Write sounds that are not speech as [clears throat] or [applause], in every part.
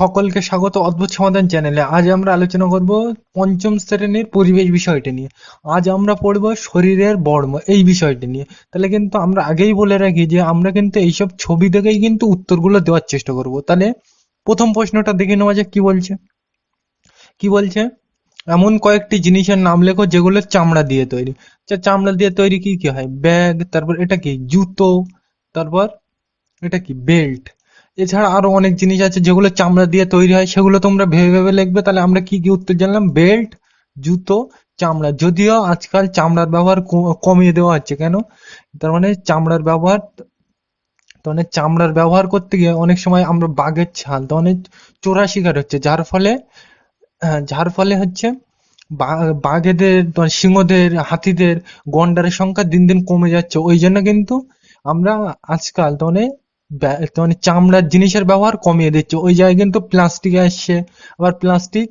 সকলকে স্বাগত অদ্ভুত সমাধান চ্যানেলে। আজ আমরা আলোচনা করব পঞ্চম শ্রেণির পরিবেশ বিষয়টা নিয়ে। আজ আমরা পড়ব শরীরের বর্ম, এই বিষয়টা নিয়ে। তাহলে কিন্তু আমরা আগেই বলে রাখি যে আমরা কিন্তু এইসব ছবি দেখেই কিন্তু উত্তরগুলো দেওয়ার চেষ্টা করব। তাহলে প্রথম প্রশ্নটা দেখে নেওয়া যাক কি বলছে। কি বলছে? এমন কয়েকটি জিনিসের নাম লেখো যেগুলো চামড়া দিয়ে তৈরি। আচ্ছা চামড়া দিয়ে তৈরি কি কি হয়? ব্যাগ, তারপর এটা কি? জুতো, তারপর এটা কি? বেল্ট। এছাড়া আরও অনেক জিনিস আছে যেগুলো চামড়া দিয়ে তৈরি হয় সেগুলো তোমরা ভেবে ভেবে লিখবে। তাহলে আমরা কি কি উত্তর জানলাম? বেল্ট জুতো চামড়া। যদিও আজকাল চামড়ার ব্যবহার কমিয়ে দেওয়া হচ্ছে কেন? তার মানে চামড়ার ব্যবহার তার মানে চামড়ার ব্যবহার করতে গিয়ে অনেক সময় আমরা বাঘের ছাল তার মানে চোরা শিকার হচ্ছে। যার ফলে আহ, যার ফলে হচ্ছে বাঘেদের তোমার সিংহদের হাতিদের গন্ডারের সংখ্যা দিন দিন কমে যাচ্ছে। ওই জন্য কিন্তু আমরা আজকাল তো মানে ব্যা- তো মানে চামড়ার জিনিসের ব্যবহার কমিয়ে দিচ্ছে। ওই জায়গায় কিন্তু প্লাস্টিক আসছে। আবার প্লাস্টিক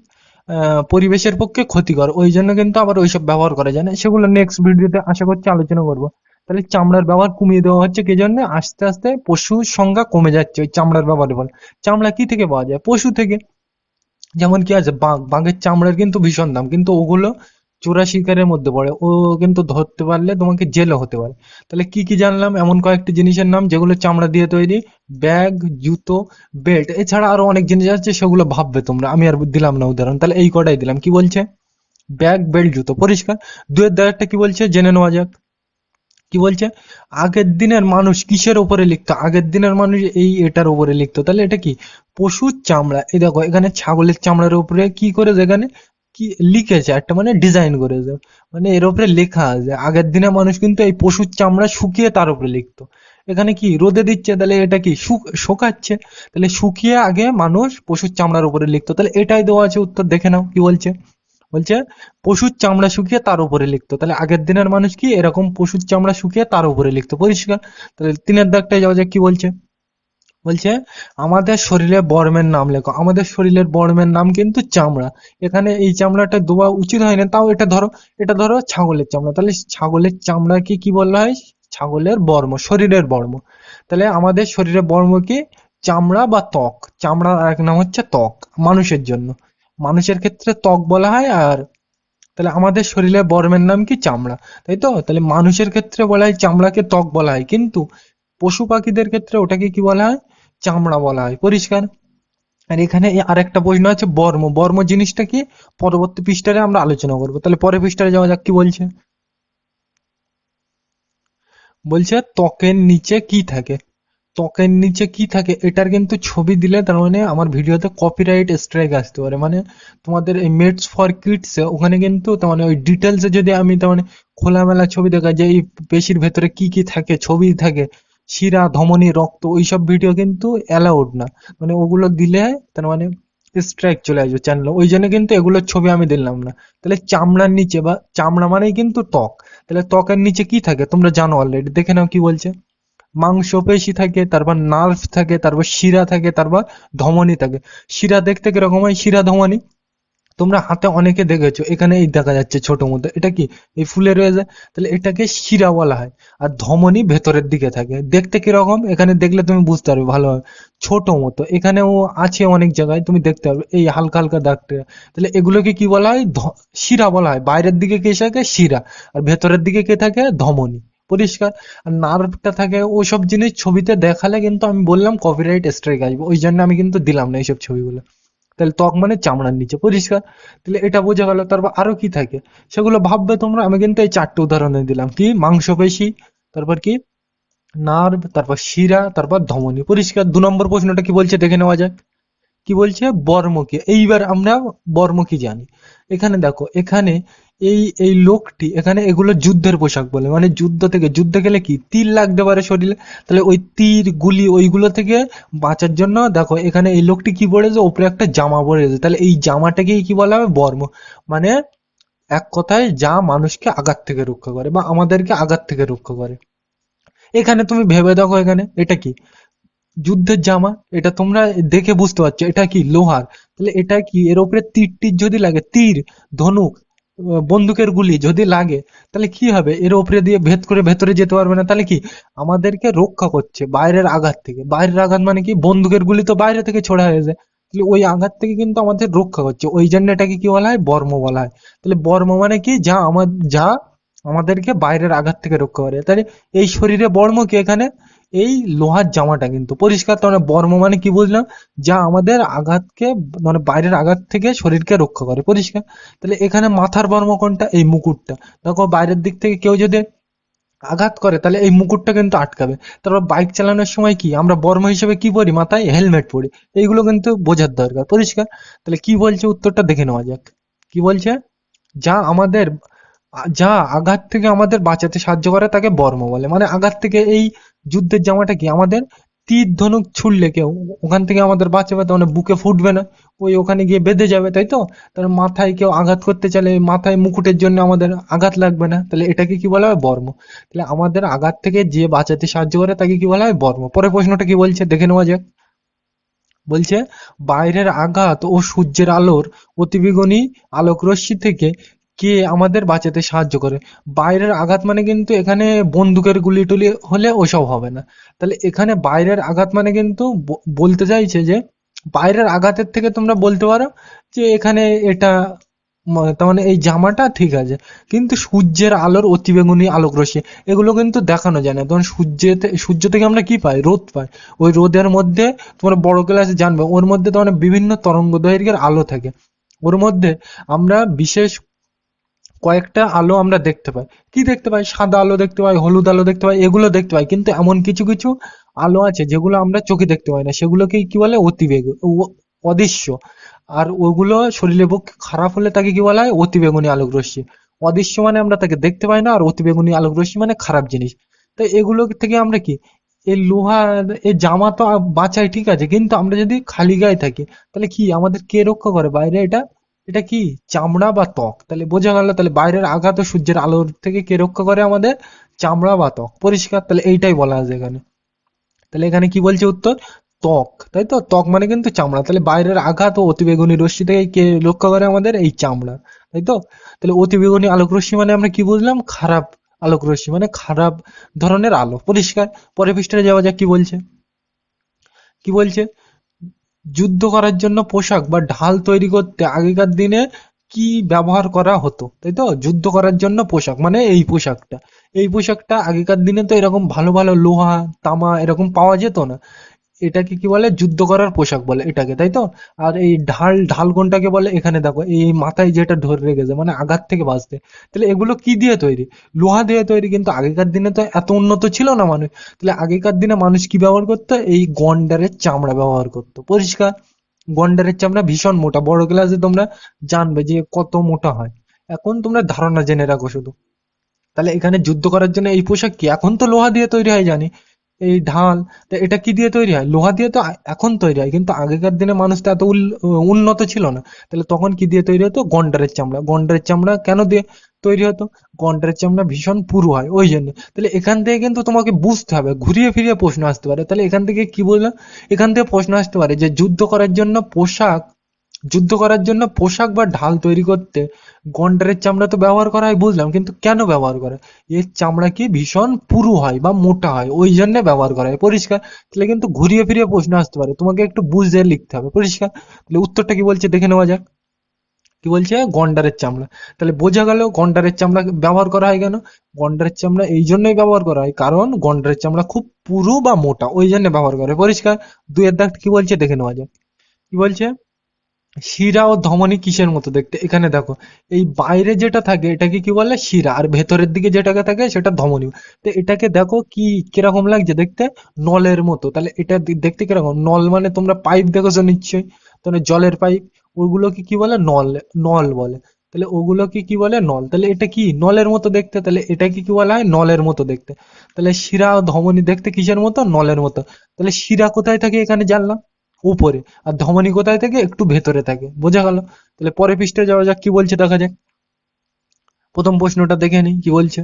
পরিবেশের পক্ষে ক্ষতিকর। ওই জন্য কিন্তু আবার ওইসব ব্যবহার করা যায় না। সেগুলো নেক্সট ভিডিওতে আশা করছি আলোচনা করব। তাহলে চামড়ার ব্যবহার কমিয়ে দেওয়া হচ্ছে কি জন্য? আস্তে আস্তে পশুর সংখ্যা কমে যাচ্ছে ওই চামড়ার ব্যবহারের ফলে। চামড়া কি থেকে পাওয়া যায়? পশু থেকে। যেমন কি আছে, বাঘ। বাঘের চামড়ার কিন্তু ভীষণ দাম। কিন্তু ওগুলো চোরা শিকারের মধ্যে পড়ে। ও কিন্তু ধরতে পারলে তোমাকে জেলও হতে পারে। তাহলে কি কি জানলাম? এমন কয়েকটি জিনিসের নাম, যেগুলো চামড়া দিয়ে তৈরি, ব্যাগ, জুতো, বেল্ট, এছাড়া আরও অনেক জিনিস আছে, সেগুলো ভাববে তোমরা। আমি আর দিলাম না উদাহরণ। তাহলে এই কটাই দিলাম। কি বলছে? ব্যাগ, বেল্ট, জুতো। পরিষ্কার। দুয়ের দাগেরটা কি বলছে? জেনে নেওয়া যাক। কি বলছে? আগের দিনের মানুষ কিসের উপরে লিখতো? আগের দিনের মানুষ এই এটার উপরে লিখতো। তাহলে এটা কি? পশুর চামড়া। এই দেখো, এখানে ছাগলের চামড়ার উপরে কি করে এখানে? কি লিখেছে? একটা মানে ডিজাইন করেছে। মানে এর উপরে লেখা আছে, আগের দিনে মানুষ কিন্তু এই পশুর চামড়া শুকিয়ে তার উপরে লিখতো। এখানে কি রোদে দিচ্ছে? তাহলে এটা কি শুক- শোকাচ্ছে? তাহলে শুকিয়ে আগে মানুষ পশুর চামড়ার উপরে লিখতো। তাহলে এটাই দেওয়া আছে উত্তর, দেখে নাও কি বলছে। বলছে, পশুর চামড়া শুকিয়ে তার উপরে লিখতো। তাহলে আগের দিনের মানুষ কি এরকম পশুর চামড়া শুকিয়ে তার উপরে লিখতো? পরিষ্কার। তাহলে তিনের দাগটায় যাওয়া যাক কি বলছে। বলছে, আমাদের শরীরে বর্মের নাম লেখো। আমাদের শরীরের বর্মের নাম কিন্তু চামড়া। এখানে এই চামড়াটা দেওয়া উচিত হয় না তাও এটা ধরো এটা ধরো ছাগলের চামড়া। তাহলে ছাগলের চামড়াকে কি বলা হয়? ছাগলের বর্ম, শরীরের বর্ম। তাহলে আমাদের শরীরের বর্ম কি? চামড়া বা ত্বক। চামড়ার আরেক নাম হচ্ছে ত্বক, মানুষের জন্য। মানুষের ক্ষেত্রে ত্বক বলা হয় আর তাহলে আমাদের শরীরের বর্মের নাম কি? চামড়া। তাই তো? তাহলে মানুষের ক্ষেত্রে বলা হয়, চামড়াকে ত্বক বলা হয়। কিন্তু পশু পাখিদের ক্ষেত্রে ওটাকে কি বলা হয়? চামড়া বলা হয়। পরিষ্কার? আর এখানে আরেকটা প্রশ্ন আছে, বর্ম। বর্ম জিনিসটা কি? পরবর্তী পৃষ্ঠারে আমরা আলোচনা করব। তাহলে পরের পৃষ্ঠারে যাওয়া যাক, কি বলছে? বলছে, ত্বকের নিচে কি থাকে? ত্বকের নিচে কি থাকে? এটার কিন্তু ছবি দিলে তার মানে আমার ভিডিওতে কপিরাইট স্ট্রাইক আসতে পারে। মানে তোমাদের এই মেটস ফর কিডস ওখানে কিন্তু তার মানে ওই ডিটেলস যদি আমি তার মানে খোলামেলা ছবি দেখা যায়, এই পেশির ভেতরে কি কি থাকে, ছবি থাকে শিরা, ধমনী, রক্ত, ওইসব ভিডিও কিন্তু অ্যালাউড না। মানে ওগুলো দিলে তার মানে স্ট্রাইক চলে আসবে চ্যানেলে ওই জন্য কিন্তু এগুলোর ছবি আমি দিলাম না। তাহলে চামড়ার নিচে বা চামড়া মানেই কিন্তু ত্বক। তাহলে ত্বকের নিচে কি থাকে? তোমরা জানো অলরেডি দেখে নাও কি বলছে। মাংসপেশি থাকে, তারপর নার্ভ থাকে, তারপর শিরা থাকে, তারপর ধমনী থাকে। শিরা দেখতে কীরকম হয়? শিরা, ধমনী। তোমরা হাতে অনেকে দেখেছ, এখানে এই দেখা যাচ্ছে ছোট মতো এটা কি? এই ফুলে রয়েছে? তাহলে এটাকে শিরা বলা হয়। আর ধমনী ভেতরের দিকে থাকে। দেখতে কীরকম? এখানে দেখলে তুমি বুঝতে পারবে ভালোভাবে। ছোট মতো। এখানেও আছে অনেক জায়গায়, তুমি দেখতে পারবে। এই হালকা হালকা দাগটা। তাহলে এগুলোকে কি বলা হয়? শিরা বলা হয়। বাইরের দিকে কে থাকে? শিরা। আর ভেতরের দিকে কে থাকে? ধমনী। পরিষ্কার? আর নার্ভটা থাকে ওসব জিনিস ছবিতে দেখালে কিন্তু আমি বললাম কপিরাইট স্ট্রাইক আসবে। ওই জন্য আমি কিন্তু দিলাম না এইসব ছবিগুলো। তাহলে ত্বক মানে চামড়ার নিচে, পরিষ্কার? তাহলে এটা বোঝা গেল, তারপর আরও কি থাকে? সেগুলো ভাববে তোমরা, আমি কিন্তু এই চারটে উদাহরণ দিলাম। কি? মাংসপেশি তারপর কি? নার্ভ, তারপর শিরা, তারপর ধমনী। পরিষ্কার, দু নম্বর প্রশ্নটা কি বলছে? দেখে নেওয়া যাক। কি বলছে? বর্ম কি এইবার আমরা বর্ম কি জানি? এখানে দেখো, এখানে এই এই লোকটি, এখানে এগুলো যুদ্ধের পোশাক বলে। মানে যুদ্ধ থেকে, যুদ্ধে গেলে কি? তীর লাগতে পারে শরীরে। তাহলে ওই তীর, গুলি, ওইগুলো থেকে বাঁচার জন্য দেখো, এখানে এই লোকটি কি পরেছে? ওপরে একটা জামা পরেছে। তাহলে এই জামাটাকেই কি বলা হবে বর্ম। মানে এক কথায় যা মানুষকে আঘাত থেকে রক্ষা করে বা আমাদেরকে আঘাত থেকে রক্ষা করে। এখানে তুমি ভেবে দেখো এখানে, এটা কি? যুদ্ধের জামা, এটা তোমরা দেখে বুঝতে পারছ, এটা কি? লোহার। তাহলে এটা কি? এর উপরে তীর টির যদি লাগে, তীর, ধনুক বন্দুকের গুলি যদি লাগে, তাহলে কি হবে? এর উপরে দিয়ে ভেদ করে ভেতরে যেতে পারবে না। তাহলে কি? আমাদেরকে রক্ষা করছে বাইরের আঘাত থেকে। বাইরের আঘাত মানে কি? বন্দুকের গুলি তো বাইরে থেকে ছোড়া হয়েছে তাহলে ওই আঘাত থেকে কিন্তু আমাদের রক্ষা করছে। ওই জন্য এটাকে কি বলা হয়? বর্ম বলা হয়। তাহলে বর্ম মানে কি? যা আমার যা আমাদেরকে বাইরের আঘাত থেকে রক্ষা করে। তাহলে এই শরীরে বর্ম কি এখানে? এই লোহার জামাটা কিন্তু পরিষ্কার তার মানে বর্ম মানে কি বুঝলাম? যা আমাদের আঘাতকে মানে বাইরের আঘাত থেকে শরীরকে রক্ষা করে, পরিষ্কার? তাহলে এখানে মাথার বর্ম কোনটা? এই মুকুটটা। দেখো বাইরের দিক থেকে কেউ যদি আঘাত করে, তাহলে এই মুকুটটা কিন্তু আটকাবে। তারপর বাইক চালানোর সময় কি? আমরা বর্ম হিসেবে কি পরি? মাথায় হেলমেট পরি। এইগুলো কিন্তু বোঝার দরকার, পরিষ্কার? তাহলে কি বলছে? উত্তরটা দেখে নেওয়া যাক। কি বলছে? যা আমাদের যা আঘাত থেকে আমাদের বাঁচাতে সাহায্য করে তাকে বর্ম বলে। মানে আঘাত থেকে এই যুদ্ধের জামাটা কি? আমাদের তীর, ধনুক ছুড়লে কেউ? ওখান থেকে আমাদের বাঁচাবে তার মানে বুকে ফুটবে না। ওই ওখানে গিয়ে বেঁধে যাবে, তাই তো? তাহলে মাথায় কেউ আঘাত করতে চাইলে মাথায় মুকুটের জন্য আমাদের আঘাত লাগবে না। তাহলে এটাকে কি বলা হয়? বর্ম। তাহলে আমাদের আঘাত থেকে যে বাঁচাতে সাহায্য করে তাকে কি বলা হয়? বর্ম। পরে প্রশ্নটা কি বলছে? দেখে নেওয়া যাক। বলছে, বাইরের আঘাত ও সূর্যের আলোর অতিবেগুনি আলোকরশ্মি থেকে কে আমাদের বাঁচাতে সাহায্য করে। বাইরের আঘাত মানে কিন্তু এখানে বন্দুকের গুলি টুলি হলে ওসব হবে না। তাহলে এখানে বাইরের আঘাত মানে কিন্তু বলতে চাইছে যে বাইরের আঘাতের থেকে তোমরা বলতে পারো যে এখানে এটা মানে এই জামাটা ঠিক আছে। কিন্তু সূর্যের আলোর অতিবেগুনি আলোক রশ্মি এগুলো কিন্তু দেখানো যায় না। তখন সূর্যেতে সূর্য থেকে আমরা কি পাই? রোদ পাই। ওই রোদের মধ্যে তোমরা বড় ক্লাসে জানবে, ওর মধ্যে তোমার বিভিন্ন তরঙ্গ দৈর্ঘ্যের আলো থাকে। ওর মধ্যে আমরা বিশেষ কয়েকটা আলো আমরা দেখতে পাই। কি দেখতে পাই? সাদা আলো দেখতে পাই, হলুদ আলো দেখতে পাই, এগুলো দেখতে পাই। কিন্তু এমন কিছু কিছু আলো আছে যেগুলো আমরা চোখে দেখতে পাই না। সেগুলোকে কি বলে? অতিবেগ অদৃশ্য। আর ওগুলো শরীরের পক্ষে খারাপ হলে তাকে কি বলা হয়? অতিবেগুনি আলোক রশ্মি অদৃশ্য মানে আমরা তাকে দেখতে পাই না, আর অতিবেগুনি আলোক রশ্মি মানে খারাপ জিনিস। তো এগুলো থেকে আমরা কি? এই লোহা এই জামা তো বাঁচায় ঠিক আছে? কিন্তু আমরা যদি খালি গায়ে থাকি, তাহলে কি আমাদের কে রক্ষা করে? বাইরে এটা এটা কি চামড়া বা ত্বক? তাহলে বোঝা গেল, তাহলে বাইরের আঘাত ও সূর্যের আলোর থেকে কে রক্ষা করে আমাদের? চামড়া বা ত্বক। পরিষ্কার, তাহলে এইটাই বলা আছে এখানে। তাহলে এখানে কি বলছে উত্তর? ত্বক। তাই তো? ত্বক মানে কিন্তু চামড়া। তাহলে বাইরের আঘাত ও অতিবেগুনি রশ্মি থেকে কে রক্ষা করে আমাদের? এই চামড়া। তাই তো? তাহলে অতিবেগুনি আলোক রশ্মি মানে আমরা কি বুঝলাম? খারাপ আলোক রশ্মি মানে খারাপ ধরনের আলো। পরিষ্কার। পরে পৃষ্ঠায় যাওয়া যাক কি বলছে। কি বলছে? যুদ্ধ করার জন্য পোশাক বা ঢাল তৈরি করতে আগেকার দিনে কি ব্যবহার করা হতো? তাই তো? যুদ্ধ করার জন্য পোশাক মানে এই পোশাকটা। এই পোশাকটা আগেকার দিনে তো এরকম ভালো ভালো লোহা, তামা এরকম পাওয়া যেত না। এটাকে কি বলে? যুদ্ধ করার পোশাক বলে এটাকে, তাই তো? আর এই ঢাল ঢাল কোনটাকে বলে এখানে দেখো, এই মাথায় যেটা ধরে রেখেছে মানে আঘাত থেকে বাঁচতে। তাহলে এগুলো কি দিয়ে তৈরি? লোহা দিয়ে তৈরি, কিন্তু আগেকার দিনে তো এত উন্নত ছিল না মানুষ। তাহলে আগেকার দিনে মানুষ কি ব্যবহার করতো? এই গন্ডারের চামড়া ব্যবহার করতো। পরিষ্কার? গন্ডারের চামড়া ভীষণ মোটা। বড় ক্লাসে তোমরা জানবে যে কত মোটা হয়। এখন তোমরা ধারণা জেনে রাখো শুধু। তাহলে এখানে যুদ্ধ করার জন্য এই পোশাক কি? এখন তো লোহা দিয়ে তৈরি হয়, জানি। এই ঢাল, তা এটা কি দিয়ে তৈরি হয়? লোহা দিয়ে তো এখন তৈরি হয়, কিন্তু আগেকার দিনে মানুষ তো এত উন্নত ছিল না। তাহলে তখন কি দিয়ে তৈরি হতো? গন্ডারের চামড়া। গন্ডারের চামড়া কেন দিয়ে তৈরি হতো? গন্ডারের চামড়া ভীষণ পুরু হয়, ওই জন্য। তাহলে এখান থেকে কিন্তু তোমাকে বুঝতে হবে, ঘুরিয়ে ফিরিয়ে প্রশ্ন আসতে পারে। তাহলে এখান থেকে কি বললাম? এখান থেকে প্রশ্ন আসতে পারে যে যুদ্ধ করার জন্য পোশাক যুদ্ধ করার জন্য পোশাক বা ঢাল তৈরি করতে গন্ডারের চামড়া তো ব্যবহার করা হয়, বুঝলাম, কিন্তু কেন ব্যবহার করে? এর চামড়া কি ভীষণ পুরু হয় বা মোটা হয়, ওই জন্য ব্যবহার করা হয়। পরিষ্কার? তাহলে কিন্তু ঘুরিয়ে ফিরিয়ে প্রশ্ন আসতে পারে। তোমাকে একটু বুঝে লিখতে হবে। পরিষ্কার? তাহলে উত্তরটা কি বলছে? দেখে নেওয়া যাক। কি বলছে? গন্ডারের চামড়া। তাহলে বোঝা গেল গন্ডারের চামড়া ব্যবহার করা হয় কেন? গন্ডারের চামড়া এই জন্যই ব্যবহার করা হয়, কারণ গন্ডারের চামড়া খুব পুরু বা মোটা, ওই জন্য ব্যবহার করে। পরিষ্কার? দুইয়ের দাগ কি বলছে? দেখে নেওয়া যাক। কি বলছে? শিরা ও ধমনী কিসের মতো দেখতে? এখানে দেখো, এই বাইরে যেটা থাকে, এটাকে কি বলে? শিরা আর ভেতরের দিকে যেটাকে থাকে, সেটা ধমনী। তো এটাকে দেখো কি, কীরকম লাগছে দেখতে? নলের মতো। তাহলে এটা দেখতে কীরকম? নল মানে তোমরা পাইপ দেখেছ নিশ্চয়ই? তাহলে জলের পাইপ, ওগুলোকে কি বলে? নল নল বলে। তাহলে ওগুলোকে কি বলে? নল। তাহলে এটা কি? নলের মতো দেখতে। তাহলে এটাকে কি বলা হয়? নলের মতো দেখতে। তাহলে শিরা ধমনী দেখতে কিসের মতো? নলের মতো। তাহলে শিরা কোথায় থাকে এখানে জানলাম? উপরে, আর ধমনী কোথায় থাকে? একটু ভেতরে থাকে। বোঝা গেল? তাহলে পরের পৃষ্ঠে যাওয়া যাক, কি বলছে দেখা যাক। প্রথম প্রশ্নটা দেখে নিই, কি বলছে?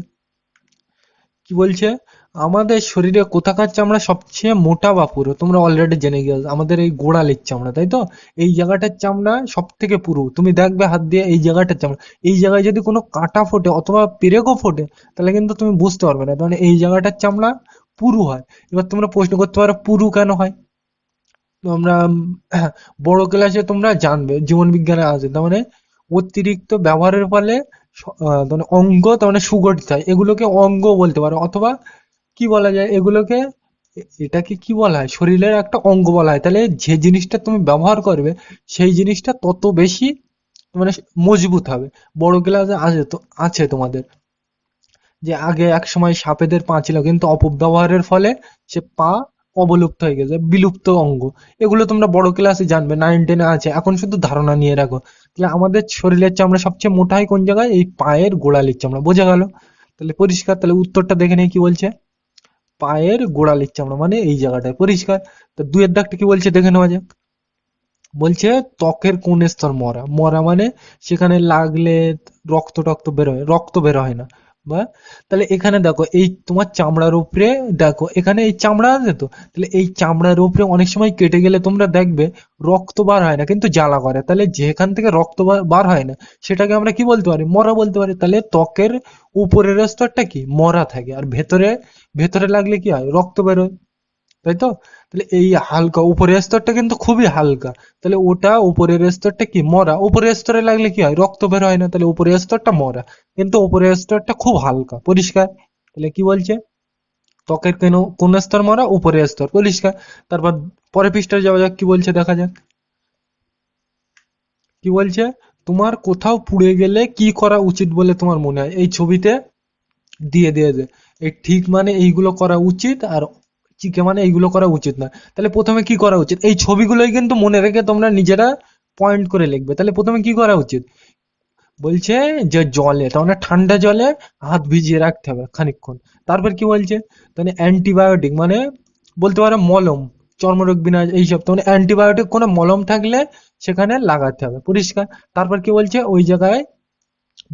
কি বলছে? আমাদের শরীরে কোথাকার চামড়া সবচেয়ে মোটা বা পুরো? তোমরা অলরেডি জেনে গিয়েছো আমাদের এই গোড়ালির চামড়া, তাই তো? এই জায়গাটার চামড়া সব থেকে পুরু। তুমি দেখবে হাত দিয়ে এই জায়গাটার চামড়া। এই জায়গায় যদি কোনো কাঁটা ফোটে অথবা পেরেকও ফোটে, তাহলে কিন্তু তুমি বুঝতে পারবে না। মানে এই জায়গাটার চামড়া পুরু হয়। এবার তোমরা প্রশ্ন করতে পারো, পুরু কেন হয়? তোমরা, বড় ক্লাসে তোমরা জানবে জীবন বিজ্ঞানে আছে তার মানে অতিরিক্ত ব্যবহারের ফলে মানে অঙ্গ, তার মানে সুগঠিত হয়। এগুলোকে অঙ্গ বলতে পারো, অথবা কি বলা যায়? এগুলোকে, এটাকে কি বলা হয়? শরীরের একটা অঙ্গ বলা হয়। তাহলে যে জিনিসটা তুমি ব্যবহার করবে, সেই জিনিসটা তত বেশি মানে মজবুত হবে। বড় ক্লাসে আছে তো, আছে তোমাদের। যে আগে এক সময় সাপেদের পা ছিল, কিন্তু অপব্যবহারের ফলে সে পা অবলুপ্ত হয়ে গেছে, বিলুপ্ত অঙ্গ। এগুলো তোমরা বড় ক্লাসে জানবে নাইন টেনে আছে। এখন শুধু ধারণা নিয়ে রাখো। তাহলে আমাদের শরীরের চামড়া সবচেয়ে মোটা হয় কোন জায়গায়? এই পায়ের গোড়ালির চামড়া। বোঝা গেল? তাহলে পরিষ্কার, তাহলে উত্তরটা দেখে নেই কি বলছে? পায়ের গোড়ালির চামড়া মানে এই জায়গাটায়। পরিষ্কার? তো দুয়ের দাগটা কি বলছে? দেখে নেওয়া যাক। বলছে, ত্বকের কোন স্তর মরা। মরা মানে সেখানে লাগলে রক্ত টক্ত বেরোয় রক্ত বের হয় না। বা তাহলে এখানে দেখো এই তোমার চামড়ার উপরে দেখো, এখানে এই চামড়া আছে তো? তাহলে এই চামড়ার উপরে অনেক সময় কেটে গেলে তোমরা দেখবে রক্ত বার হয় না, কিন্তু জ্বালা করে। তাহলে যেখান থেকে রক্ত বার- হয় না, সেটাকে আমরা কি বলতে পারি? মরা বলতে পারি। তাহলে ত্বকের উপরের স্তরটা কি? মরা থাকে। আর ভেতরে ভেতরে লাগলে কি হয়? রক্ত বেরোয়। তাই তো তাহলে এই হালকা উপরের স্তরটা কিন্তু খুবই হালকা। তাহলে ওটা উপরের স্তরটা কি? মরা। উপরের স্তরে লাগলে কি হয়? রক্ত বের হয় না। তাহলে উপরের স্তরটা মরা। কিন্তু উপরের স্তরটা খুব হালকা। পরিষ্কার? তাহলে কি বলছে? ত্বকের কেন, কোন স্তর মরা? উপরের স্তর। পরিষ্কার? তারপর পরের পৃষ্ঠায় যাওয়া যাক। কি বলছে? দেখা যাক। কি বলছে? তোমার কোথাও পুড়ে গেলে কি করা উচিত বলে তোমার মনে হয়? এই ছবিতে দিয়ে দিয়ে দে। এই ঠিক মানে এইগুলো করা উচিত আর চিকে মানে এইগুলো করা উচিত না তাহলে প্রথমে কি করা উচিত? এই ছবিগুলোই কিন্তু মনে রেখে তোমরা নিজেরা পয়েন্ট করে লিখবে। তাহলে প্রথমে কি করা উচিত? বলছে যে জলে, তার মানে ঠান্ডা জলে হাত ভিজিয়ে রাখতে হবে খানিকক্ষণ। তারপর কি বলছে? তাহলে অ্যান্টিবায়োটিক মানে বলতে পারো মলম, চর্মরোগ বিনাশ, এইসব। তাহলে অ্যান্টিবায়োটিক কোনো মলম থাকলে সেখানে লাগাতে হবে, পরিষ্কার। তারপর কি বলছে? ওই জায়গায়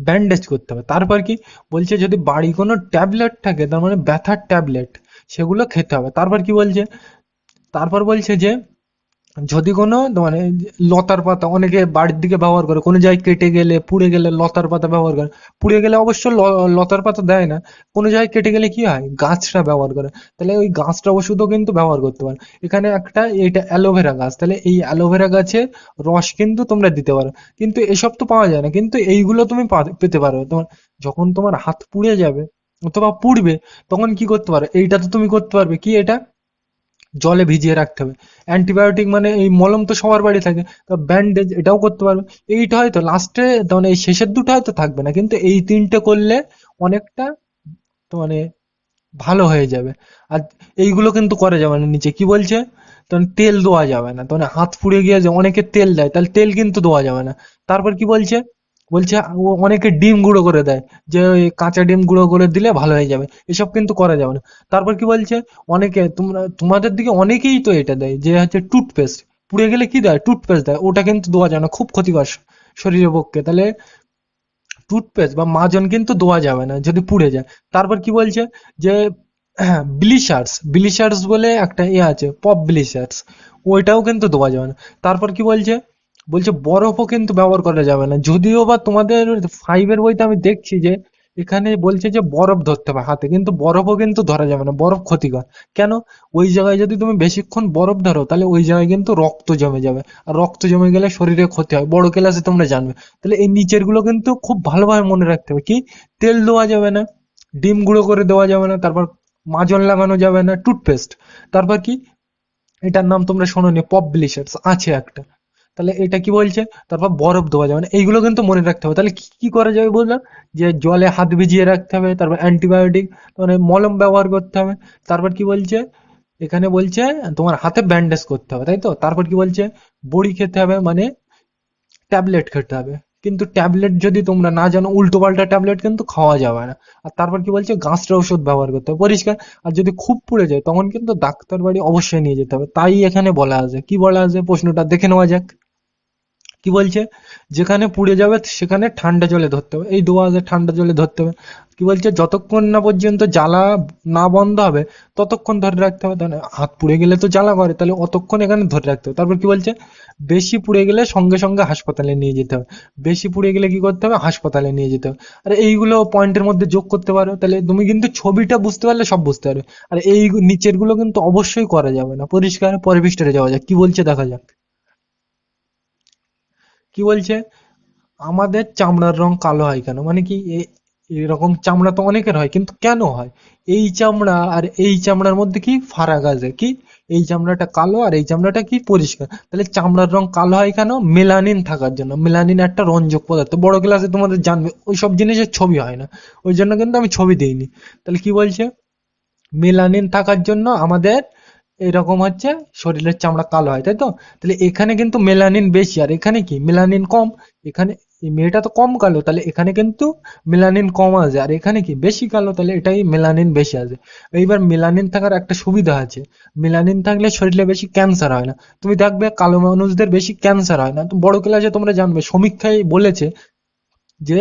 ব্যান্ডেজ করতে হবে। তারপর কি? বলছে যদি বাড়ি কোনো ট্যাবলেট থাকে, তার মানে ব্যথার ট্যাবলেট সেগুলো খেতে হবে। তারপর কি বলছে? তারপর বলছে যে, যদি কোনো মানে লতার পাতা, অনেকে বাড়ির দিকে ব্যবহার করে, কোনো জায়গায় কেটে গেলে, পুড়ে গেলে লতার পাতা ব্যবহার করে। পুড়ে গেলে অবশ্য লতার পাতা দেয় না। কোনো জায়গায় কেটে গেলে কি হয়? গাছটা ব্যবহার করে। তাহলে ওই গাছটা ওষুধও কিন্তু ব্যবহার করতে পারো। এখানে একটা এটা অ্যালোভেরা গাছ। তাহলে এই অ্যালোভেরা গাছের রস কিন্তু তোমরা দিতে পারো। কিন্তু এসব তো পাওয়া যায় না। কিন্তু এইগুলো তুমি পেতে পারো। তোমার যখন তোমার হাত পুড়ে যাবে অথবা পুড়বে, তখন কি করতে পারো? এইটা তো তুমি করতে পারবে। কি এটা? জলে ভিজিয়ে রাখতে হবে। অ্যান্টিবায়োটিক মানে এই মলম তো সবার বাড়ি থাকে, তো ব্যান্ডেজ এটাও করতে পারবে। এইটা হয়তো লাস্টে মানে এই শেষের দুটো হয়তো থাকবে না, কিন্তু এই তিনটে করলে অনেকটা মানে ভালো হয়ে যাবে। আর এইগুলো কিন্তু করা যাবে না নিচে। কি বলছে? তখন তেল দেওয়া যাবে না। তখন হাত পুড়ে গিয়ে অনেকে তেল দেয়, তাহলে তেল কিন্তু দেওয়া যাবে না। তারপর কি বলছে? বলছে, ও অনেকে ডিম গুঁড়ো করে দেয়। যে ওই কাঁচা ডিম গুঁড়ো করে দিলে ভালো হয়ে যাবে। এসব কিন্তু করা যাবে না। তারপর কি বলছে, অনেকে তোমরা, তোমাদের দিকে অনেকেই তো এটা দেয়, যে হচ্ছে টুথপেস্ট পুড়ে গেলে কি দেয়? টুথপেস্ট দেয়। ওটা কিন্তু দেওয়া যায় না, খুব ক্ষতিকর শরীরের পক্ষে। তাহলে টুথপেস্ট বা মাজন কিন্তু দেওয়া যাবে না, যদি পুড়ে যায়। তারপর কি বলছে, যে [clears throat] ব্লিচার্স ব্লিচার্স বলে একটা ইয়ে আছে পপ ব্লিচার্স ওইটাও কিন্তু দেওয়া যাবে না। তারপর কি বলছে বলছে বরফও কিন্তু ব্যবহার করা যাবে না। যদিও বা তোমাদের ফাইভের বইতে আমি দেখছি যে, এখানে বলছে যে বরফ ধরতে হবে হাতে, কিন্তু বরফও কিন্তু ধরা যাবে না, বরফ ক্ষতিকর। কেন? ওই জায়গায় যদি তুমি বেশিক্ষণ বরফ ধরো, তাহলে ওই জায়গায় কিন্তু রক্ত জমে যাবে। আর রক্ত জমে গেলে শরীরে ক্ষতি হয়। বড় ক্লাসে তোমরা জানবে। তাহলে এই নিচেরগুলো কিন্তু খুব ভালোভাবে মনে রাখতে হবে। কি? তেল দেওয়া যাবে না, ডিম গুঁড়ো করে দেওয়া যাবে না, তারপর মাজন লাগানো যাবে না টুথপেস্ট তারপর কি? এটার নাম তোমরা শোনোনি পপ ব্লিচার্স আছে একটা। তাহলে এটা কি বলছে? তারপর বরফ দেওয়া যাবে না এইগুলো কিন্তু মনে রাখতে হবে। তাহলে কি কি করা যাবে বললাম? যে জলে হাত ভিজিয়ে রাখতে হবে, তারপর অ্যান্টিবায়োটিক মানে মলম ব্যবহার করতে হবে। তারপর কি বলছে? এখানে বলছে, তোমার হাতে ব্যান্ডেজ করতে হবে, তাই তো? তারপর কি বলছে? বড়ি খেতে হবে মানে ট্যাবলেট খেতে হবে। কিন্তু ট্যাবলেট যদি তোমরা না জানো উল্টো পাল্টা ট্যাবলেট কিন্তু খাওয়া যাবে না। আর তারপর কি বলছে? গাছটা ওষুধ ব্যবহার করতে হবে। পরিষ্কার। আর যদি খুব পুড়ে যায়, তখন কিন্তু ডাক্তার বাড়ি অবশ্যই নিয়ে যেতে হবে। তাই এখানে বলা আছে। কি বলা আছে? প্রশ্নটা দেখে নেওয়া যাক। কি বলছে? যেখানে পুড়ে যাবে, সেখানে ঠান্ডা জলে ধরতে হবে। এই দোয়া আছে ঠান্ডা জলে ধরতে হবে। কি বলছে? যতক্ষণ না পর্যন্ত জ্বালা না বন্ধ হবে, ততক্ষণ ধরে রাখতে হবে। তাহলে হাত পুড়ে গেলে তো জ্বালা করে, তাহলে অতক্ষণ এখানে ধরে রাখতে হবে। তারপর কি বলছে? বেশি পুড়ে গেলে সঙ্গে সঙ্গে হাসপাতালে নিয়ে যেতে হবে। বেশি পুড়ে গেলে কি করতে হবে? হাসপাতালে নিয়ে যেতে হবে। আর এইগুলো পয়েন্টের মধ্যে যোগ করতে পারো। তাহলে তুমি কিন্তু ছবিটা বুঝতে পারলে সব বুঝতে পারবে। আর এই নিচেরগুলো কিন্তু অবশ্যই করা যাবে না। পরিষ্কার পৃষ্ঠায় যাওয়া যাক। কি বলছে? দেখা যাক। কি বলছে? আমাদের চামড়ার রং কালো হয় কেন? মানে কি এরকম চামড়া তো অনেকের হয়, কিন্তু কেন হয়? এই চামড়া আর এই চামড়ার মধ্যে কি ফারাক আছে? কি? এই চামড়াটা কালো আর এই চামড়াটা কি পরিষ্কার? তাহলে চামড়ার রং কালো হয় কেন? মেলানিন থাকার জন্য। মেলানিন একটা রঞ্জক পদার্থ। বড় ক্লাসে তোমাদের জানবে, ওই সব জিনিসের ছবি হয় না। ওই জন্য কিন্তু আমি ছবি দিইনি। তাহলে কি বলছে? মেলানিন থাকার জন্য আমাদের এরকম হচ্ছে, শরীরের চামড়া কালো হয়, তাই তো? তাহলে এখানে কিন্তু মেলানিন বেশি, আর এখানে কি? মেলানিন কম। এখানে মেয়েটা তো কম কালো, তাহলে এখানে কিন্তু মেলানিন কম আছে আর এখানে কি? বেশি কালো, তাহলে এটাই মেলানিন বেশি আছে এইবার মেলানিন থাকার একটা সুবিধা আছে। মেলানিন থাকলে শরীরে বেশি ক্যান্সার হয় না। তুমি দেখবে কালো মানুষদের বেশি ক্যান্সার হয় না। তো বড় ক্লাসে তোমরা জানবে, সমীক্ষায় বলেছে যে,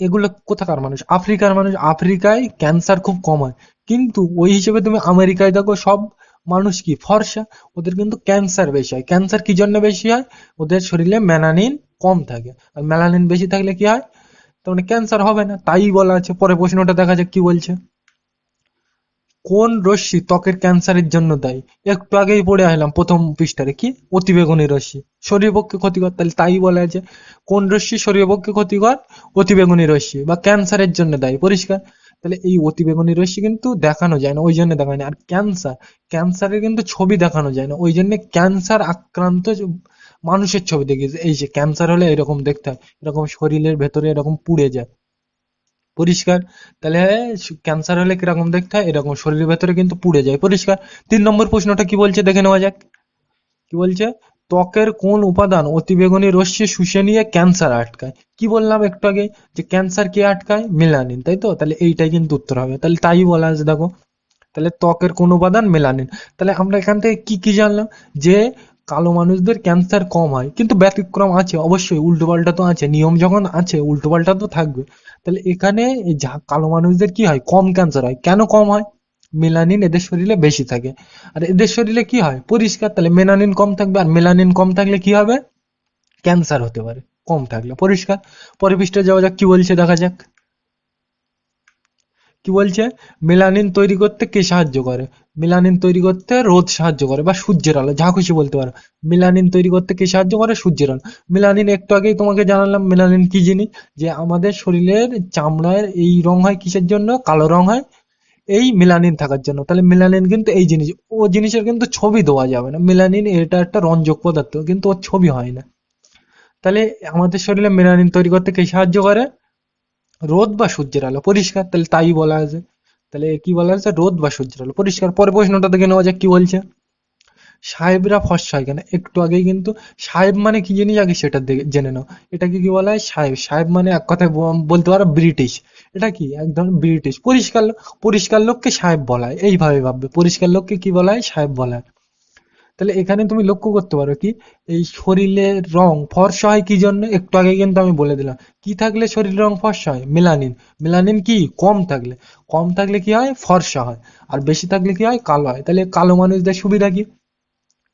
এগুলো কোথাকার মানুষ? আফ্রিকার মানুষ, আফ্রিকায় ক্যান্সার খুব কম হয়। কিন্তু ওই হিসেবে তুমি আমেরিকায় দেখো সব মানুষ কি? ফর্সা। ওদের কিন্তু ক্যান্সার বেশি হয়। ক্যান্সার কি জন্য বেশি হয়? ওদের শরীরে মেলানিন কম থাকে। আর মেলানিন বেশি থাকলে কি হয়? তার মানে ক্যান্সার হবে না। তাই বলা আছে। পরে প্রশ্নটা দেখা যাক কি বলছে। কোন রশ্মি ত্বকের ক্যান্সারের জন্য দায়ী? একটু আগেই পড়ে আসলাম প্রথম পৃষ্ঠারে। কি? অতিবেগুনি রশ্মি। শরীর পক্ষে ক্ষতিকর। তাহলে তাই বলা আছে। কোন রশ্মি শরীরের পক্ষে ক্ষতিকর? অতিবেগুনি রশ্মি বা ক্যান্সারের জন্য দায়ী? পরিষ্কার। তাহলে এই অতিবেগুনি রশ্মি কিন্তু দেখানো যায় না ওই জন্য দেখায় না। আর ক্যান্সার ক্যান্সারের কিন্তু ছবি দেখানো যায় না ওই জন্য ক্যান্সার আক্রান্ত মানুষের ছবি দেখিয়েছে। এই যে ক্যান্সার হলে এরকম দেখতে হয়, এরকম শরীরের ভেতরে এরকম পুড়ে যায়। পরিষ্কার? তাহলে ক্যান্সার হলে কীরকম দেখতে হয়? এরকম শরীরের ভেতরে কিন্তু পুড়ে যায়। পরিষ্কার? তিন নম্বর প্রশ্নটা কি বলছে? দেখে নেওয়া যাক। কি বলছে? ত্বকের কোন উপাদান অতিবেগুনি রশ্মি শুষে নিয়ে ক্যান্সার আটকায়? কি বললাম একটু আগে? যে ক্যান্সার কে আটকায়? মেলানিন, তাই তো? তাহলে এইটাই কিন্তু উত্তর হবে। তাহলে তাই বলা আছে, দেখো। তাহলে ত্বকের কোন উপাদান? মেলানিন। তাহলে আমরা এখান থেকে কি কি জানলাম? যে কালো মানুষদের ক্যান্সার কম হয়, কিন্তু ব্যতিক্রম আছে, অবশ্যই। উল্টোপাল্টা তো আছে। নিয়ম যখন আছে, উল্টোপাল্টা তো থাকবে। তাহলে এখানে কালো মানুষদের কি হয়? কম ক্যান্সার হয়। কেন কম হয়? মেলানিন এদের শরীরে বেশি থাকে। আর এদের শরীরে কি হয়? পরিষ্কার, তাহলে মেলানিন কম থাকবে, আর মেলানিন কম থাকলে কি হবে? ক্যান্সার হতে পারে, কম থাকলে। পরিষ্কার পরের যাওয়া যাক, কি বলছে দেখা যাক। কি বলছে? মেলানিন তৈরি করতে কে সাহায্য করে? মেলানিন তৈরি করতে রোদ সাহায্য করে, বা সূর্যের আলো, যা খুশি বলতে পারো। মেলানিন তৈরি করতে কে সাহায্য করে? সূর্যের আলো। মেলানিন একটু আগেই তোমাকে জানালাম মেলানিন কি জিনিস? যে আমাদের শরীরের চামড়ার এই রং হয় কিসের জন্য? কালো রং হয়। এই মিলানিন থাকার জন্য। তাহলে মিলানিন কিন্তু এই জিনিস, ও জিনিসের কিন্তু ছবি দেওয়া যাবে না। মিলানিন এটা একটা রঞ্জক পদার্থ, কিন্তু ওর ছবি হয় না। তাহলে আমাদের শরীরে মিলানিন তৈরি করতে কে সাহায্য করে? রোদ বা সূর্যের আলো, পরিষ্কার? তাহলে তাই বলা আছে। তাহলে কি বলা আছে? রোদ বা সূর্যের আলো, পরিষ্কার। পরে প্রশ্নটা দেখে নেওয়া যাক কি বলছে। সাহেবরা ফর্সা হয় কেন? একটু আগেই কিন্তু সাহেব মানে কি জিনিস? আগে সেটা জেনে নাও। এটাকে কি বলা হয়? সাহেব। সাহেব মানে এক কথায় বলতে পারো ব্রিটিশ। এটা কি? একদম ব্রিটিশ। পরিষ্কার পরিষ্কার লোককে সাহেব বলা হয়। এইভাবে ভাববে। পরিষ্কার লোককে কি বলা হয়? সাহেব বলা হয়। তাহলে এখানে তুমি লক্ষ্য করতে পারো কি, এই শরীরের রং ফর্সা হয় কি জন্য? একটু আগে কিন্তু আমি বলে দিলাম। কি থাকলে শরীরের রং ফর্সা হয়? মেলানিন। মেলানিন কি? কম থাকলে। কম থাকলে কি হয়? ফর্সা হয়। আর বেশি থাকলে কি হয়? কালো হয়। তাহলে কালো মানুষদের সুবিধা কি?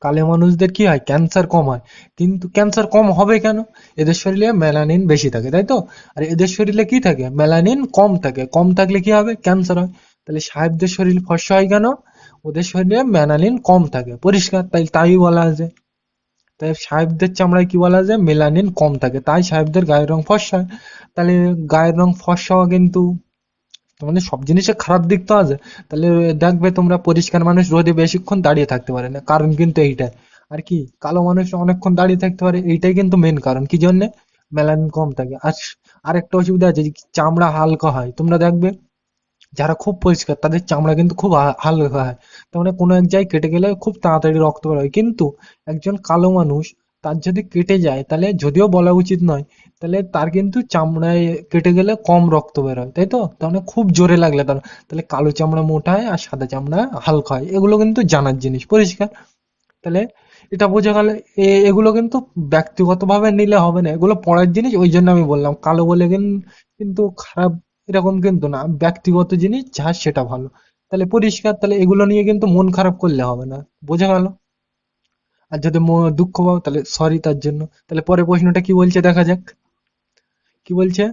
কালো মানুষদের কি হয়? ক্যান্সার কম হয়। কিন্তু ক্যান্সার কম হবে কেন? এদের শরীরে মেলানিন বেশি থাকে, তাই তো? আর এদের শরীরে কি থাকে? মেলানিন কম থাকে। কম থাকলে কি হবে? ক্যান্সার হয়। তাহলে সাহেবদের শরীর ফর্সা হয় কেন? ওদের শরীরে মেলানিন কম থাকে। পরিষ্কার, তাই তাই বলা আছে। তাই সাহেবদের চামড়ায় কি বলা যায় মেলানিন কম থাকে। তাই সাহেবদের গায়ের রং ফর্সা তাহলে গায়ের রং ফর্সা কিন্তু তোমাদের সব জিনিসের খারাপ দিক তো আছে। তাহলে দেখবে তোমরা পরিষ্কার মানুষ রোদে বেশিক্ষণ দাঁড়িয়ে থাকতে পারে না। কারণ কিন্তু এইটাই। আর কি, কালো মানুষ অনেকক্ষণ দাঁড়িয়ে থাকতে পারে, এইটাই কিন্তু মেন কারণ। কি জন্য? মেলানিন কম থাকে। আর আরেকটা অসুবিধা আছে চামড়া হালকা হয়। তোমরা দেখবে, যারা খুব পরিষ্কার, তাদের চামড়া কিন্তু খুব হালকা হয়। তার মানে কোনো এক জায়গায় কেটে গেলে খুব তাড়াতাড়ি রক্ত বের হয়। কিন্তু একজন কালো মানুষ, তার যদি কেটে যায়, তাহলে যদিও বলা উচিত নয় তাহলে তার কিন্তু চামড়ায় কেটে গেলে কম রক্ত বের হয় তাই তো? মানে খুব জোরে লাগলে তার, তাহলে কালো চামড়া মোটা হয় আর সাদা চামড়া হালকা হয়, এগুলো কিন্তু জানার জিনিস, পরিষ্কার। তাহলে এটা বোঝা গেল এগুলো কিন্তু ব্যক্তিগতভাবে নিলে হবে না, এগুলো পড়ার জিনিস, ওই জন্য আমি বললাম, কালো বলে কিন্তু খারাপ এরকম কিন্তু না, ব্যক্তিগত জিনিস, যা সেটা ভালো। তাহলে পরিষ্কার, তাহলে এগুলো নিয়ে কিন্তু মন খারাপ করলে হবে না, বোঝা গেল? আর যদি দুঃখ পাও, তাহলে সরি তার জন্য। তাহলে পরের প্রশ্নটা কি বলছে, দেখা যাক। কি বলছে?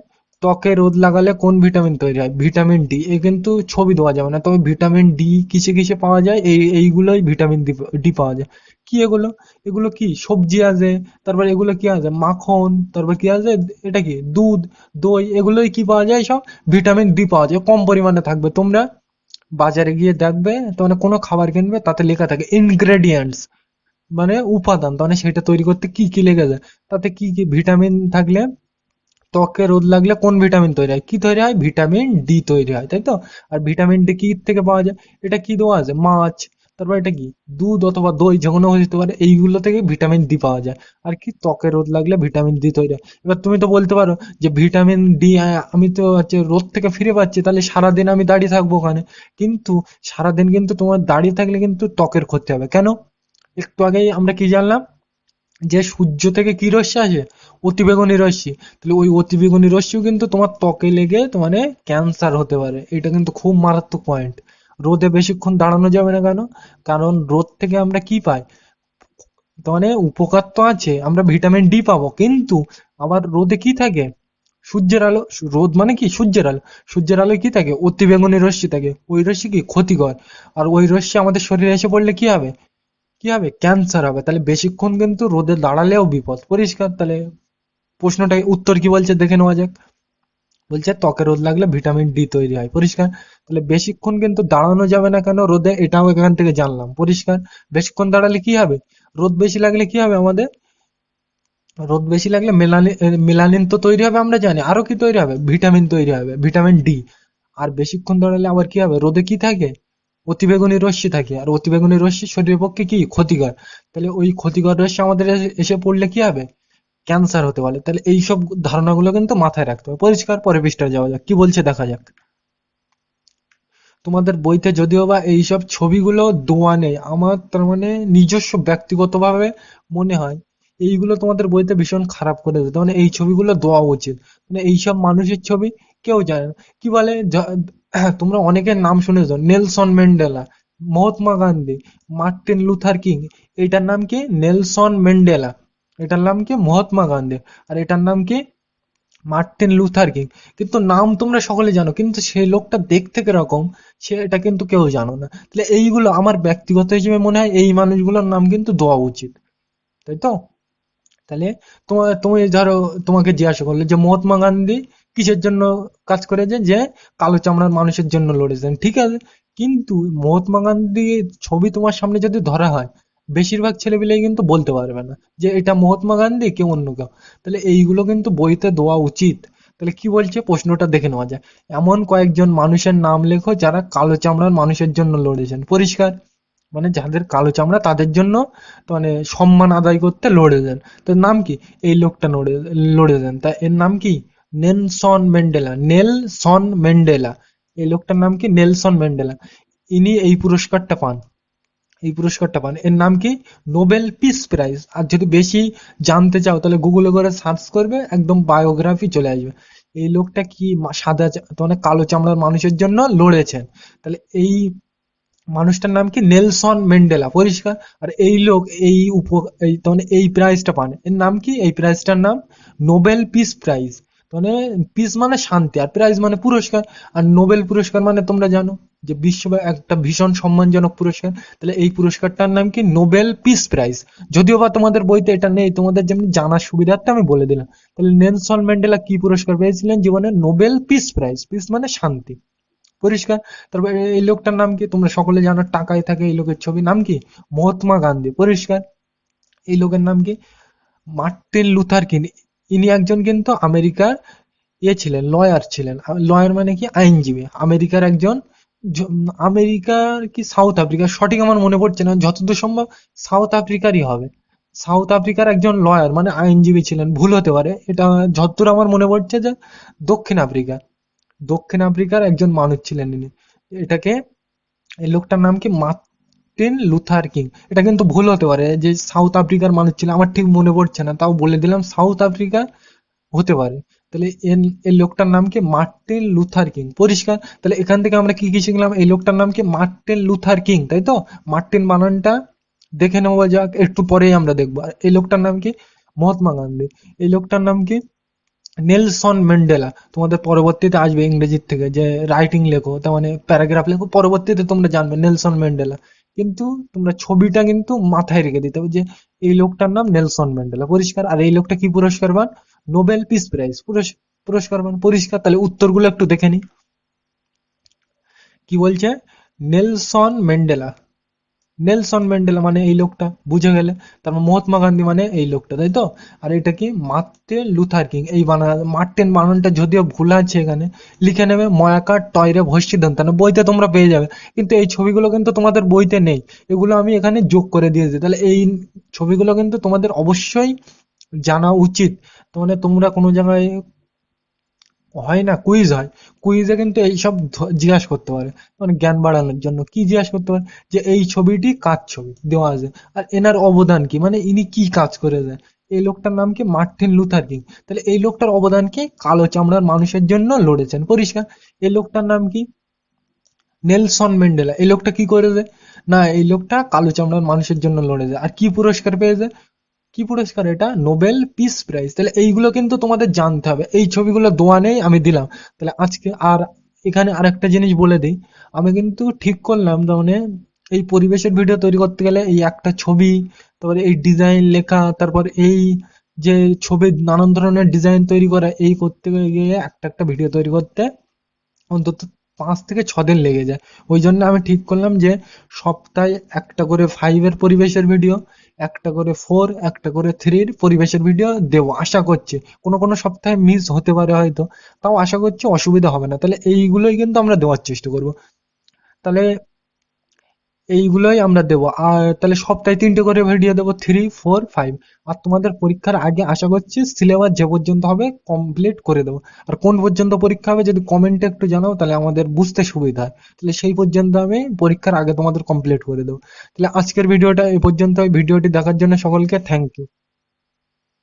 ত্বকে রোদ লাগালে কোন ভিটামিন তৈরি হয়? Vitamin D. এ কিন্তু ছবি দেওয়া যাবে না। তবে ভিটামিন ডি কিসে কিসে পাওয়া যায়? এই, এইগুলোই ভিটামিন ডি পাওয়া যায়। কি এগুলো? এগুলো কি? সবজি আছে, তারপর এগুলো কি আছে? মাখন, তারপর কি আছে? এটা কি? দুধ, দই, এগুলোই কি পাওয়া যায় সব? ভিটামিন ডি পাওয়া যায়। কম পরিমাণে থাকবে। তোমরা বাজারে গিয়ে দেখবে, তোমার কোনো খাবার কিনবে, তাতে লেখা থাকে ইনগ্রেডিয়েন্টস মানে উপাদান। মানে সেটা তৈরি করতে কি কি লেগে যায় তাতে কি কি ভিটামিন থাকলে ত্বকে রোদ লাগলে কোন ভিটামিন তৈরি হয়? কি তৈরি হয়? ভিটামিন ডি তৈরি হয়, তাই তো? আর ভিটামিন ডি কি থেকে পাওয়া যায়? এটা কি দেওয়া আছে? মাছ। তারপর এটা কি? দুধ অথবা দই যে কোনো হতে পারে, এইগুলো থেকে ভিটামিন ডি পাওয়া যায়। আর কি? ত্বকে রোদ লাগলে ভিটামিন ডি তৈরি হয়। এবার তুমি তো বলতে পারো যে ভিটামিন ডি আমি তো হচ্ছে রোদ থেকে ফিরে পাচ্ছি, তাহলে সারাদিন আমি দাঁড়িয়ে থাকব ওখানে। কিন্তু সারাদিন কিন্তু তোমার দাঁড়িয়ে থাকলে কিন্তু ত্বকের ক্ষতি হবে। কেন? একটু আগেই আমরা কি জানলাম? যে সূর্য থেকে কি রশ্মি আসে? অতিবেগুনি রশ্মি। তাহলে ওই অতিবেগুনি রশ্মিও কিন্তু তোমার ত্বকে লেগে তোমার ক্যান্সার হতে পারে। এটা কিন্তু খুব মারাত্মক পয়েন্ট রোদে বেশিক্ষণ দাঁড়ানো যাবে না কেন? কারণ রোদ থেকে আমরা কি পাই? মানে উপকার তো আছে, আমরা ভিটামিন ডি পাবো। কিন্তু আবার রোদে কি থাকে? সূর্যের আলো, রোদ মানে কি? সূর্যের আলো। সূর্যের আলো কি থাকে? অতিবেগুনি রশ্মি থাকে। ওই রশ্মি কি ক্ষতিকর? আর ওই রশ্মি আমাদের শরীরে এসে পড়লে কি হবে? কি হবে? ক্যান্সার হবে। তাহলে বেশিক্ষণ কিন্তু রোদে দাঁড়ালেও বিপদ। পরিষ্কার, তাহলে প্রশ্নটাই উত্তর কি বলছে দেখে নেওয়া যাক। বলছে, ত্বকে রোদ লাগলে ভিটামিন ডি তৈরি হয়। পরিষ্কার? তাহলে বেশিক্ষণ কিন্তু দাঁড়ানো যাবে না কেন রোদে? এটাও এখান থেকে জানলাম। পরিষ্কার? বেশিক্ষণ দাঁড়ালে কি হবে? রোদ বেশি লাগলে কি হবে আমাদের? রোদ বেশি লাগলে মেলানিন মেলানিন তো তৈরি হবে, আমরা জানি। আরও কি তৈরি হবে? ভিটামিন তৈরি হবে, ভিটামিন ডি আর বেশিক্ষণ দাঁড়ালে আবার কি হবে? রোদে কি থাকে? অতিবেগুনি রশ্মি থাকে। আর অতিবেগুনি রশ্মি শরীরের পক্ষে কি? ক্ষতিকর। তাহলে ওই ক্ষতিকর রশ্মি আমাদের এসে- পড়লে কি হবে? ক্যান্সার হতে পারে। তাহলে এইসব ধারণাগুলো কিন্তু মাথায় রাখতে হবে। পরিষ্কার পরে যাওয়া যাক। কি বলছে দেখা যাক। তোমাদের বইতে যদিও বা এইসব ছবিগুলো দোয়া নেই, আমার তার মানে নিজস্ব ব্যক্তিগতভাবে মনে হয়, এইগুলো তোমাদের বইতে ভীষণ খারাপ করে দিতে মানে এই ছবিগুলো দেওয়া উচিত। মানে এইসব মানুষের ছবি কেউ জানে না। কি বলে? [clears throat] তোমরা অনেকের নাম শুনেছো, Nelson Mandela, Mahatma Gandhi, Martin Luther King, এটার নাম কি? Nelson Mandela. এটার নাম কি? মহাত্মা গান্ধী। আর এটার নাম কি? Martin Luther King. কিন্তু নাম তোমরা সকলে জানো, কিন্তু সেই লোকটা দেখতে কীরকম, সে এটা কিন্তু কেউ জানো না। তাহলে এইগুলো আমার ব্যক্তিগত হিসেবে মনে হয় এই মানুষগুলোর নাম কিন্তু দেওয়া উচিত। তাই তো? তাহলে তোমার তুমি ধরো, তোমাকে জিজ্ঞাসা করলে যে মহাত্মা গান্ধী কিসের জন্য কাজ করেছে যে কালো চামড়ার মানুষের জন্য লড়েছেন ঠিক আছে? কিন্তু মহাত্মা গান্ধীর ছবি তোমার সামনে যদি ধরা হয়, বেশিরভাগ ছেলেপিলেই কিন্তু বলতে পারবে না যে, এটা মহাত্মা গান্ধী কেউ অন্য কেউ? তাহলে এইগুলো কিন্তু বইতে দেওয়া উচিত। তাহলে কি বলছে? প্রশ্নটা দেখে নেওয়া যায় এমন কয়েকজন মানুষের নাম লেখো যারা কালো চামড়ার মানুষের জন্য লড়েছেন পরিষ্কার? মানে যাদের কালো চামড়া তাদের জন্য মানে সম্মান আদায় করতে লড়েছেন তো নাম কি? এই লোকটা লড়ে লড়েছেন তা এর নাম কি? Nelson Mandela Nelson Mandela. এই লোকটার নাম কি? Nelson Mandela. ইনি এই পুরস্কারটা পান। এই পুরস্কারটা পান। এর নাম কি? Nobel peace prize. আর যদি বেশি জানতে চাও, তাহলে গুগলে করে সার্চ করবে, একদম বায়োগ্রাফি চলে আসবে। এই লোকটা কি সাদা মানে কালো চামড়ার মানুষের জন্য লড়েছেন। তাহলে এই মানুষটার নাম কি? Nelson Mandela. পরিষ্কার? আর এই লোক এই উপ এই মানে এই প্রাইজটা পান। এর নাম কি? এই প্রাইজটার নাম নোবেল পিস প্রাইজ। মানে পিস মানে শান্তি আর প্রাইজ মানে পুরস্কার। আর নোবেল পুরস্কার মানে তোমরা জানো যে বিশ্ব একটা ভীষণ সম্মানজনক পুরস্কার। তাহলে এই পুরস্কারটার নাম কি? নোবেল পিস প্রাইজ যদিও বা তোমাদের বইতে এটা নেই, তোমাদের যেমনি জানার সুবিধার্থে আমি বলে দিলাম। তাহলে নেলসন ম্যান্ডেলা কি পুরস্কার পেয়েছিলেন? জীবনে নোবেল পিস প্রাইজ পিস মানে শান্তি। পরিষ্কার? তারপর এই লোকটার নাম কি? তোমরা সকলে জানো, টাকায় থাকে এই লোকের ছবি। নাম কি? মহাত্মা গান্ধী। পরিষ্কার? এই লোকের নাম কি? Martin Luther King. ইনি একজন কিন্তু আমেরিকার ইয়ে ছিলেন লয়ার ছিলেন। লয়ার মানে কি? আইনজীবী। আমেরিকার একজন আমেরিকার কি? সাউথ আফ্রিকা সঠিক আমার মনে পড়ছে না। যতদূর সম্ভব সাউথ আফ্রিকারই হবে। সাউথ আফ্রিকার একজন লয়ার মানে আইনজীবী ছিলেন, ভুল হতে পারে। এটা যতদূর আমার মনে পড়ছে যে দক্ষিণ আফ্রিকা। দক্ষিণ আফ্রিকার একজন মানুষ ছিলেন ইনি। এটাকে, এই লোকটার নাম কি? মার্টিন লুথার কিং এটা কিন্তু ভুল হতে পারে যে সাউথ আফ্রিকার মানুষ ছিল, আমার ঠিক মনে পড়ছে না, তাও বলে দিলাম সাউথ আফ্রিকা হতে পারে। তাহলে এই লোকটার নাম কি? মার্টিন লুথার কিং পরিষ্কার? তাহলে এখান থেকে আমরা কি কি শিখলাম? এই লোকটার নাম কি? মার্টিন লুথার কিং তাই তো? মার্টিন বানানটা দেখে নেওয়া যাক, একটু পরেই আমরা দেখব। আর এই লোকটার নাম কি? মহাত্মা গান্ধী। এই লোকটার নাম কি? Nelson Mandela. তোমাদের পরবর্তীতে আসবে ইংরেজির থেকে যে রাইটিং লেখো, তার মানে প্যারাগ্রাফ লেখো, পরবর্তীতে তোমরা জানবে নেলসন ম্যান্ডেলা। কিন্তু তোমরা ছবিটা কিন্তু মাথায় রেখে দিতে হবে যে এই লোকটার নাম নেলসন ম্যান্ডেলা। পরিষ্কার? আর এই লোকটা কি পুরস্কার পান? Nobel peace prize. পুরস্কার পান। পরিষ্কার? তাহলে উত্তরগুলো একটু দেখে নি। কি বলছে? Nelson Mandela. নেলসন ম্যান্ডেলা মানে এই লোকটা, বুঝে গেলে? তারপর মহাত্মা গান্ধী মানে এই লোকটা, তাই তো? আর এটা কি? মার্টিন লুথার কিং, এই বানা, মার্টিন বানানটা যদিও ভুল আছে এখানে, লিখে নেবে, ময়াকার টয়রে ভস্যি দন্তান বইতে তোমরা পেয়ে যাবে। কিন্তু এই ছবিগুলো কিন্তু তোমাদের বইতে নেই। এগুলো আমি এখানে যোগ করে দিয়েছি। তাহলে এই ছবিগুলো কিন্তু তোমাদের অবশ্যই জানা উচিত। মানে তোমরা কোনো জায়গায় হয় না কুইজ হয়। কুইজে কিন্তু এইসব জিজ্ঞাসা করতে পারে। মানে জ্ঞান বাড়ানোর জন্য কি জিজ্ঞাসা করতে পারে? যে এই ছবিটি কার ছবি? দেওয়া আছে। আর এনার অবদান কি? মানে ইনি কি কাজ করে যায় এই লোকটার নাম কি? Martin Luther King. তাহলে এই লোকটার অবদান কি? কালো চামড়ার মানুষের জন্য লড়েছেন। পরিষ্কার? এই লোকটার নাম কি? Nelson Mandela. এই লোকটা কি করেছে? না, এই লোকটা কালো চামড়ার মানুষের জন্য লড়েছে। আর কি পুরস্কার পেয়েছে? কি পুরস্কার এটা? Nobel peace prize. তাহলে এইগুলো কিন্তু তোমাদের জানতে হবে। এই ছবিগুলো দোয়া নেই, আমি দিলাম। তাহলে আজকে আর এখানে আরেকটা জিনিস বলে দিই। আমি কিন্তু ঠিক করলাম মানে এই পরিবেশের ভিডিও তৈরি করতে গেলে এই একটা ছবি, তারপরে এই ডিজাইন লেখা, তারপর এই যে ছবির নানান ধরনের ডিজাইন তৈরি করা, এই করতে গিয়ে একটা একটা ভিডিও তৈরি করতে অন্তত পাঁচ থেকে ছ দিন লেগে যায়। ওই জন্য আমি ঠিক করলাম যে সপ্তাহে একটা করে ফাইভের পরিবেশের ভিডিও একটা করে ফোর একটা করে থ্রির পরিবেশের ভিডিও দেব। আশা করছি। কোনো কোনো সপ্তাহে মিস হতে পারে হয়তো। তাও আশা করছি অসুবিধা হবে না। তাহলে এইগুলোই কিন্তু আমরা দেওয়ার চেষ্টা করব। তাহলে এইগুলোই আমরা দেবো। আর তাহলে সপ্তাহে তিনটে করে ভিডিও দেবো থ্রি ফোর ফাইভ আর তোমাদের পরীক্ষার আগে আশা করছি সিলেবাস যে পর্যন্ত হবে কমপ্লিট করে দেবো। আর কোন পর্যন্ত পরীক্ষা হবে যদি কমেন্টে একটু জানাও, তাহলে আমাদের বুঝতে সুবিধা হয়। তাহলে সেই পর্যন্ত আমি পরীক্ষার আগে তোমাদের কমপ্লিট করে দেবো। তাহলে আজকের ভিডিওটা এই পর্যন্ত ভিডিওটি দেখার জন্য সকলকে থ্যাংক ইউ